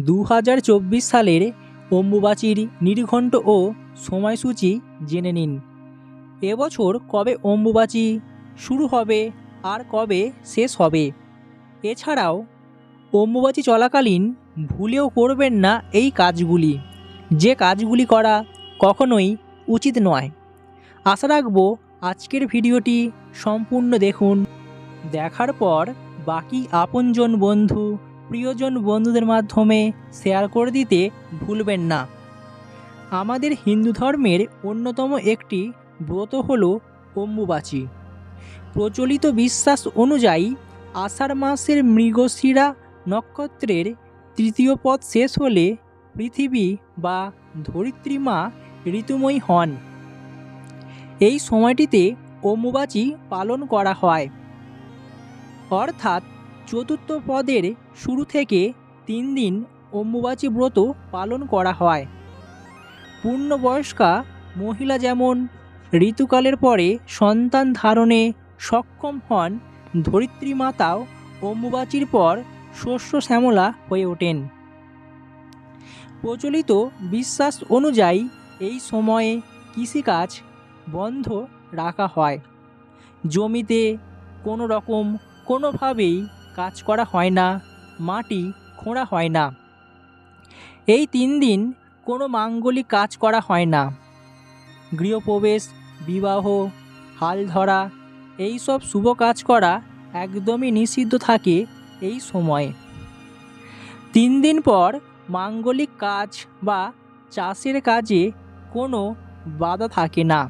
দু হাজার চব্বিশ সালের অম্বুবাচীর নির্ঘণ্ট ও সময়সূচি জেনে নিন। এবছর কবে অম্বুবাচী শুরু হবে আর কবে শেষ হবে? এছাড়াও, অম্বুবাচী চলাকালীন ভুলেও করবেন না এই কাজগুলি। যে কাজগুলি করা কখনোই উচিত নয়। আশা রাখব আজকের ভিডিওটি সম্পূর্ণ দেখুন। দেখার পর বাকি আপনজন বন্ধু প্রিয়জন বন্ধুদের মাধ্যমে শেয়ার করে দিতে ভুলবেন না। আমাদের হিন্দু ধর্মের অন্যতম একটি ব্রত হল অম্বুবাচী। প্রচলিত বিশ্বাস অনুযায়ী আষাঢ় মাসের মৃগশিরা নক্ষত্রের তৃতীয় পদ শেষ হলে পৃথিবী বা ধরিত্রী মা ঋতুময়ী হন। এই সময়টিতে অম্বুবাচী পালন করা হয়। অর্থাৎ চতুর্থ পদের শুরু থেকে তিন দিন অম্বুবাচী ব্রত পালন করা হয়। পূর্ণবয়স্কা মহিলা যেমন ঋতুকালের পরে সন্তান ধারণে সক্ষম হন, ধরিত্রী মাতাও অম্বুবাচীর পর শস্য শ্যামলা হয়ে ওঠেন। প্রচলিত বিশ্বাস অনুযায়ী এই সময়ে কৃষিকাজ বন্ধ রাখা হয়। জমিতে কোনো রকম কোনোভাবেই কাজ করা হয় না, মাটি খোঁড়া হয় না। এই তিন দিন কোনো মাঙ্গলিক কাজ করা হয় না। গৃহপ্রবেশ, বিবাহ, হাল ধরা, এই সব শুভ কাজ করা একদমই নিষিদ্ধ থাকে এই সময়ে। তিন দিন পর মাঙ্গলিক কাজ বা চাষের কাজে কোনো বাধা থাকে না।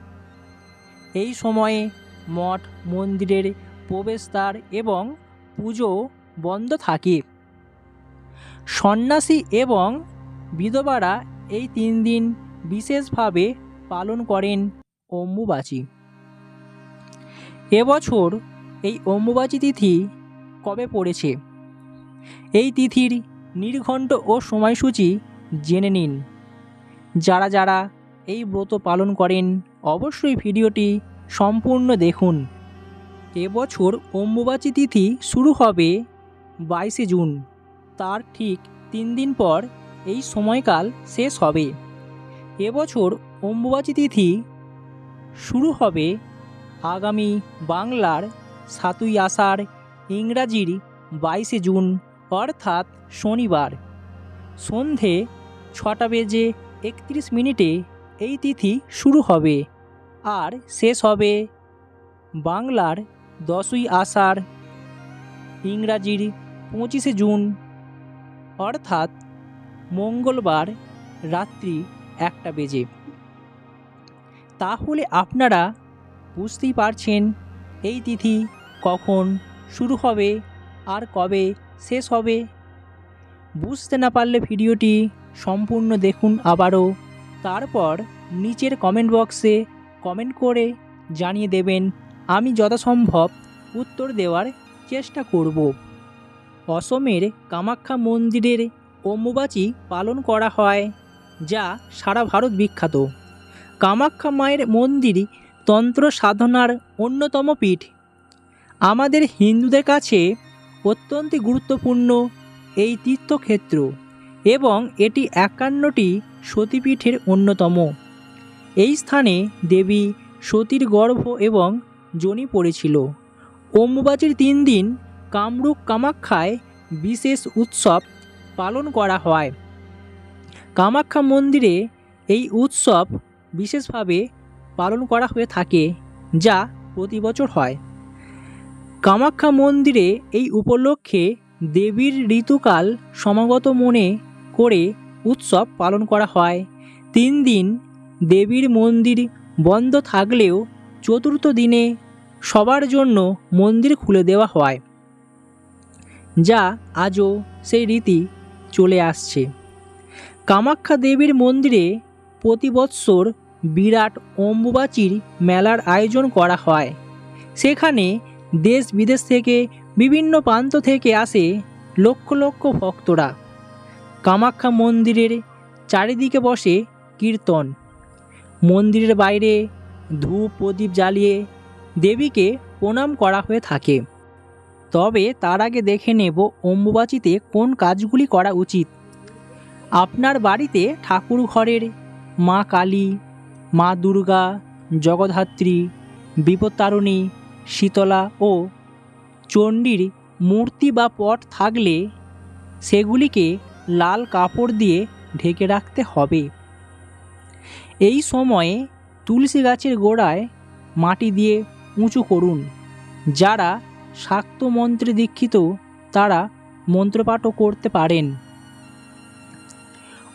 এই সময়ে মঠ, মন্দিরের প্রবেশদ্বার এবং পুজো বন্ধ থাকে। সন্ন্যাসী এবং বিধবারা এই তিন দিন বিশেষভাবে পালন করেন অম্বুবাচী। এবছর এই অম্বুবাচী তিথি কবে পড়েছে? এই তিথির নির্ঘণ্ট ও সময়সূচি জেনে নিন। যারা যারা এই ব্রত পালন করেন, অবশ্যই ভিডিওটি সম্পূর্ণ দেখুন। এবছর অম্বুবাচী তিথি শুরু হবে বাইশে জুন। তার ঠিক তিন দিন পর এই সময়কাল শেষ হবে। এবছর অম্বুবাচী তিথি শুরু হবে আগামী বাংলার সাতই আষাঢ় ইংরাজির বাইশে জুন, অর্থাৎ শনিবার। সন্ধে ছটা বেজে একত্রিশ মিনিটে এই তিথি শুরু হবে। আর শেষ হবে বাংলার দশই আষাঢ়, ইংরাজির পঁচিশে জুন। অর্থাৎ মঙ্গলবার রাত্রি একটা বেজে। তাহলে আপনারা বুঝতেই পারছেন এই তিথি কখন শুরু হবে, আর কবে শেষ হবে। বুঝতে না পারলে ভিডিওটি সম্পূর্ণ দেখুন আবারও। তারপর নিচের কমেন্ট বক্সে কমেন্ট করে জানিয়ে দেবেন আমি যথাসম্ভব উত্তর দেওয়ার চেষ্টা করব। অসমের কামাখ্যা মন্দিরের অম্বুবাচী পালন করা হয়, যা সারা ভারত বিখ্যাত। কামাখ্যা মায়ের মন্দির তন্ত্র সাধনার অন্যতম পীঠ। আমাদের হিন্দুদের কাছে অত্যন্ত গুরুত্বপূর্ণ এই তীর্থক্ষেত্র এবং এটি একান্নটি সতীপীঠের অন্যতম। এই স্থানে দেবী সতীর গর্ভ এবং জনি পড়েছিল। অম্বুবাচীর তিন দিন কামরূপ কামাখ্যায় বিশেষ উৎসব পালন করা হয়। কামাখ্যা মন্দিরে এই উৎসব বিশেষভাবে পালন করা হয়ে থাকে, যা প্রতি বছর হয়। কামাখ্যা মন্দিরে এই উপলক্ষে দেবীর ঋতুকাল সমাগত মনে করে উৎসব পালন করা হয়। তিন দিন দেবীর মন্দির বন্ধ থাকলেও চতুর্থ দিনে সবার জন্য মন্দির খুলে দেওয়া হয়, যা আজও সেই রীতি চলে আসছে। কামাখ্যা দেবীর মন্দিরে প্রতি বৎসর বিরাট অম্বুবাচীর মেলার আয়োজন করা হয়। সেখানে দেশ বিদেশ থেকে, বিভিন্ন প্রান্ত থেকে আসে লক্ষ লক্ষ ভক্তরা। কামাখ্যা মন্দিরের চারিদিকে বসে কীর্তন। মন্দিরের বাইরে ধূপ প্রদীপ জ্বালিয়ে দেবীকে প্রণাম করা হয়ে থাকে। তবে তার আগে দেখে নেব অম্বুবাচীতে কোন কাজগুলি করা উচিত। আপনার বাড়িতে ঠাকুর ঘরের মা কালী, মা দুর্গা জগদ্ধাত্রী বিপত্তারিণী, শীতলা ও চণ্ডীর মূর্তি বা পট থাকলে সেগুলিকে লাল কাপড় দিয়ে ঢেকে রাখতে হবে। এই সময়ে তুলসী গাছের গোড়ায় মাটি দিয়ে উঁচু করুন। যারা শাক্ত মন্ত্রে দীক্ষিত, তারা মন্ত্রপাঠও করতে পারেন।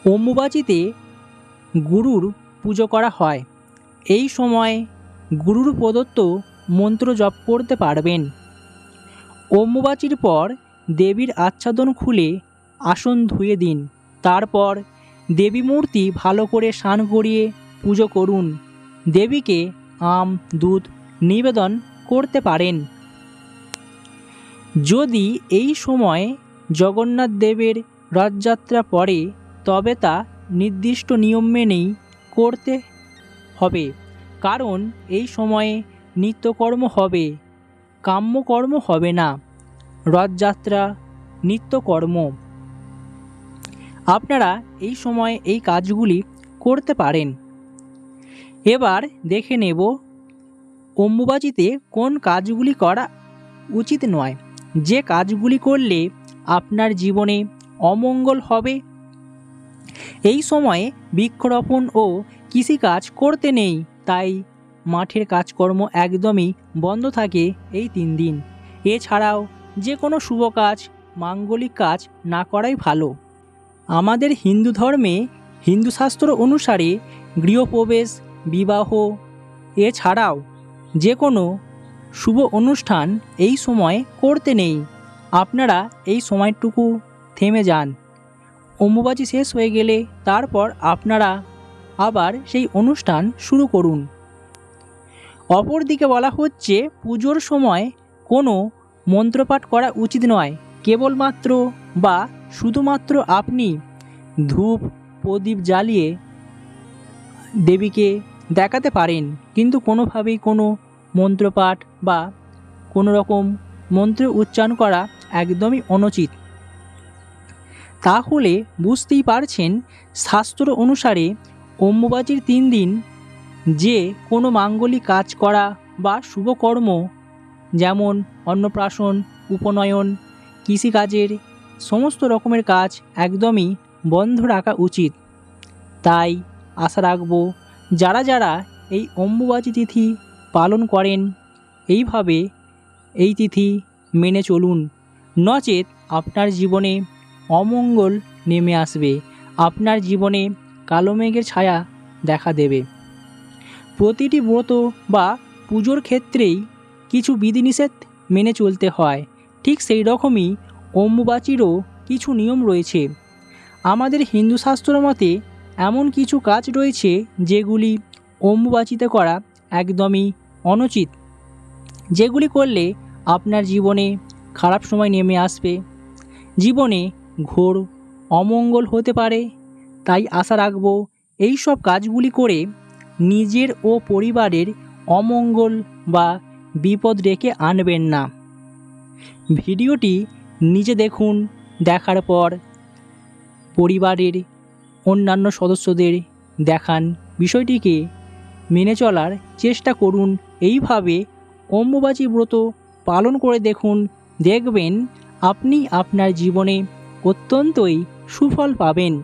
অম্বুবাচিতে গুরুর পুজো করা হয়। এই সময় গুরুর প্রদত্ত মন্ত্র জপ করতে পারবেন। অম্বুবাচির পর দেবীর আচ্ছাদন খুলে আসন ধুয়ে দিন। তারপর দেবী মূর্তি ভালো করে স্নান করিয়ে পুজো করুন। দেবীকে আম, দুধ নিবেদন করতে পারেন। যদি এই সময় জগন্নাথ দেবের রথযাত্রা পড়ে, তবে তা নির্দিষ্ট নিয়ম মেনেই করতে হবে, কারণ এই সময়ে নিত্যকর্ম হবে, কাম্যকর্ম হবে না। রথযাত্রা নিত্যকর্ম। আপনারা এই সময় এই কাজগুলি করতে পারেন। এবার দেখে নেব অম্বুবাচিতে কোন কাজগুলি করা উচিত নয়। যে কাজগুলি করলে আপনার জীবনে অমঙ্গল হবে। এই সময়ে বৃক্ষরোপণ ও কৃষিকাজ করতে নেই, তাই মাঠের কাজকর্ম একদমই বন্ধ থাকে এই তিন দিন। এছাড়াও যে কোনো শুভ কাজ, মাঙ্গলিক কাজ না করাই ভালো। আমাদের হিন্দু ধর্মে হিন্দু শাস্ত্র অনুসারে গৃহপ্রবেশ বিবাহ। এছাড়াও যে কোনো শুভ অনুষ্ঠান এই সময় করতে নেই। আপনারা এই সময়টুকু থেমে যান। অম্বুবাচী শেষ হয়ে গেলে তারপর আপনারা আবার সেই অনুষ্ঠান শুরু করুন। অপরদিকে বলা হচ্ছে, পুজোর সময় কোনো মন্ত্রপাঠ করা উচিত নয়। কেবলমাত্র বা শুধুমাত্র আপনি ধূপ, প্রদীপ জ্বালিয়ে দেবীকে দেখাতে পারেন, কিন্তু কোনোভাবেই কোনো মন্ত্রপাঠ বা কোনো রকম মন্ত্র উচ্চারণ করা একদমই অনুচিত। তাহলে বুঝতেই পারছেন, শাস্ত্র অনুসারে অম্বুবাচীর তিন দিন যে কোনো মাঙ্গলিক কাজ করা বা শুভকর্ম যেমন অন্নপ্রাশন, উপনয়ন, কৃষিকাজের সমস্ত রকমের কাজ একদমই বন্ধ রাখা উচিত। তাই আশা রাখব যারা যারা এই অম্বুবাচী তিথি পালন করেন, এইভাবে এই তিথি মেনে চলুন। নচেত আপনার জীবনে অমঙ্গল নেমে আসবে। আপনার জীবনে কালো মেঘের ছায়া দেখা দেবে। প্রতিটি ব্রত বা পুজোর ক্ষেত্রেই কিছু বিধিনিষেধ মেনে চলতে হয়। ঠিক সেই রকমই অম্বুবাচীরও কিছু নিয়ম রয়েছে। আমাদের হিন্দু শাস্ত্র মতে এমন কিছু কাজ রয়েছে যেগুলি অম্বুবাচিতে করা একদমই অনুচিত, যেগুলি করলে আপনার জীবনে খারাপ সময় নেমে আসবে। জীবনে ঘোর অমঙ্গল হতে পারে, তাই আশা রাখব এই সব কাজগুলি করে নিজের ও পরিবারের অমঙ্গল বা বিপদ রেখে আনবেন না। ভিডিওটি নিজে দেখুন, দেখার পর পরিবারের অন্যান্য সদস্যদের দেখান। বিষয়টিকে মেনে চলার চেষ্টা করুন। এইভাবে অম্বুবাচী ব্রত পালন করে দেখুন। দেখবেন আপনি আপনার জীবনে অত্যন্তই সুফল পাবেন।